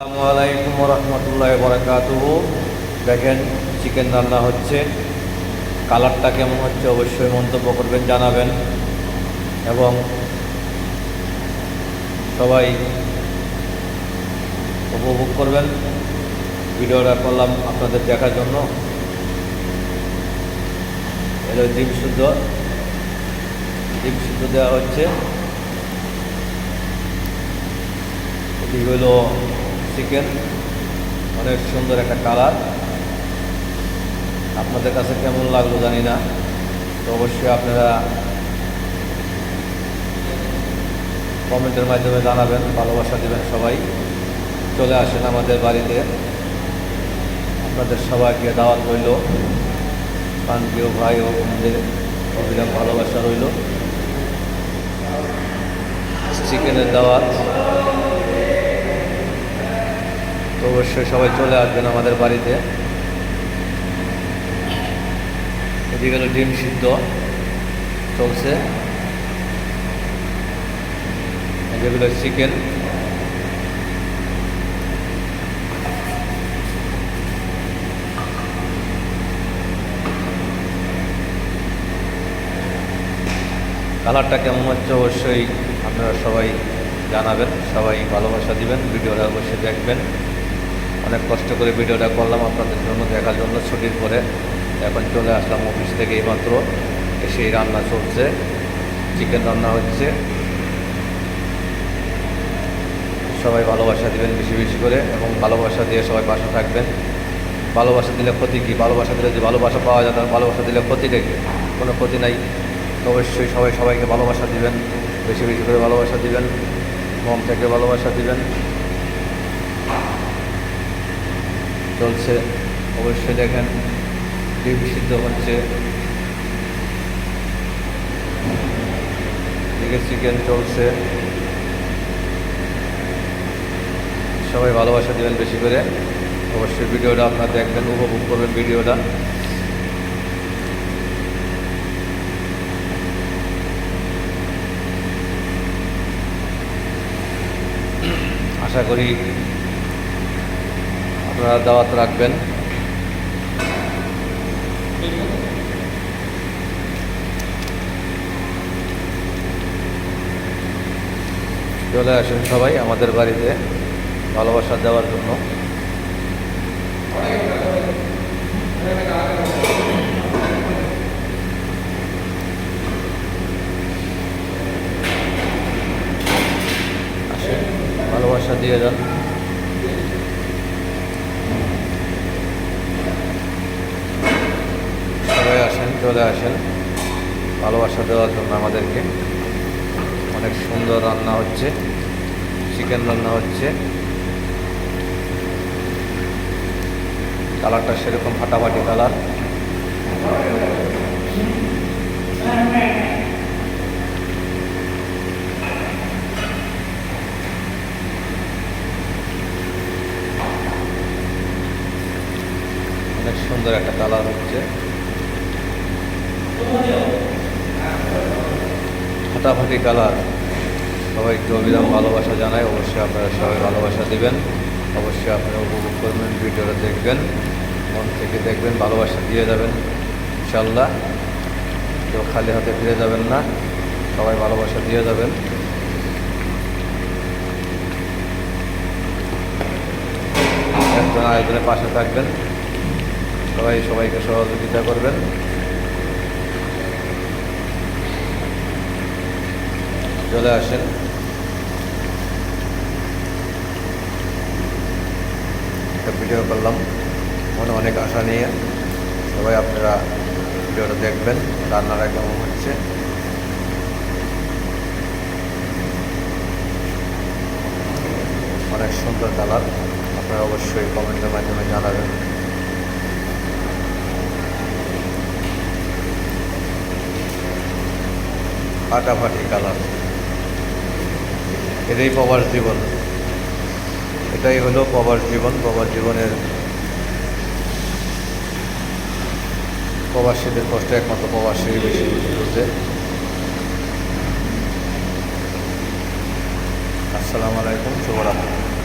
আসসালামু আলাইকুম রহমতুল্লাহ বরাকাতুহ দেখেন চিকেন রান্না হচ্ছে। কালারটা কেমন হচ্ছে অবশ্যই মন্তব্য করবেন, জানাবেন। এবং সবাই উপভোগ করবেন। ভিডিওটা করলাম আপনাদের দেখার জন্য। এলো ডিম শুদ্ধ ডিম শুদ্ধ দেওয়া হচ্ছে। এটি হলো চিকেন অনেক সুন্দর একটা কালার আপনাদের কাছে কেমন লাগল জানি না, তো অবশ্যই আপনারা কমেন্টের মাধ্যমে জানাবেন, ভালোবাসা দেবেন সবাই। চলে আসেন আমাদের বাড়িতে। আপনাদের সবাইকে দাওয়াত রইল। প্রান্তীয় ভাই ও বোনদের অবিরাম ভালোবাসা রইল। চিকেনের দাওয়াত। তো অবশ্যই সবাই চলে আসবেন আমাদের বাড়িতে। এদিকে ডিম সিদ্ধ চলছে। যেগুলো চিকেন কালারটা কেমন হচ্ছে অবশ্যই আপনারা সবাই জানাবেন, সবাই ভালোবাসা দিবেন, ভিডিওটা অবশ্যই দেখবেন। অনেক কষ্ট করে ভিডিওটা করলাম আপনাদের জন্য, দেখার জন্য ছুটির পরে। এখন চলে আসলাম অফিস থেকে এইমাত্র এসেই রান্না চলছে চিকেন রান্না হচ্ছে। সবাই ভালোবাসা দিবেন বেশি বেশি করে, এবং ভালোবাসা দিয়ে সবাই পাশে থাকবেন। ভালোবাসা দিলে ক্ষতি কী? ভালোবাসা দিলে যে ভালোবাসা পাওয়া যায় তার ভালোবাসা দিলে ক্ষতিটা কি? কোনো ক্ষতি নাই। অবশ্যই সবাই সবাইকে ভালোবাসা দিবেন, বেশি বেশি করে ভালোবাসা দিবেন, মন থেকে ভালোবাসা দিবেন। চলছে। অবশ্যই দেখেন, ডিম সিদ্ধ হচ্ছে। এদিকে চিকেন চলছে। সবাই ভালোবাসা দেবেন বেশি করে। অবশ্যই ভিডিওটা আপনারা দেখবেন, উপভোগ করবেন ভিডিওটা। আশা করি আপনারা দাওয়াত রাখবেন। চলে আসুন সবাই আমাদের বাড়িতে ভালোবাসা দেওয়ার জন্য। ভালোবাসা দিয়ে যান সবাই আসেন চলে আসেন। ভালোবাসা দেওয়ার জন্য আমাদেরকে। অনেক সুন্দর রান্না হচ্ছে চিকেন রান্না হচ্ছে। কালারটা সেরকম ফাটাফাটি কালার। অনেক সুন্দর একটা কালার হচ্ছে। ফাটাফাটি কালার। সবাইকে অবিরাম ভালোবাসা জানাই। অবশ্যই আপনারা সবাই ভালোবাসা দেবেন। অবশ্যই আপনারা উপভোগ করবেন, ভিডিওটা দেখবেন, মন থেকে দেখবেন, ভালোবাসা দিয়ে যাবেন ইনশাল্লাহ কেউ খালি হাতে ফিরে যাবেন না। সবাই ভালোবাসা দিয়ে যাবেন। একজন আরেকজনের পাশে থাকবেন। সবাই সবাইকে সহযোগিতা করবেন। চলে আসেন। একটা ভিডিও করলাম। মনে অনেক আশা নিয়ে। সবাই আপনারা ভিডিওটা দেখবেন। রান্নাটা কেমন হচ্ছে? অনেক সুন্দর কালার। আপনারা অবশ্যই কমেন্টের মাধ্যমে জানাবেন। ফাটাফাটি কালার। এটাই প্রবাস জীবন। এটাই হলো প্রবাস জীবন, প্রবাস জীবনের প্রবাসীদের কষ্ট একমাত্র প্রবাসী বেশি বুঝে আসসালামু আলাইকুম, শুভরাত্রি।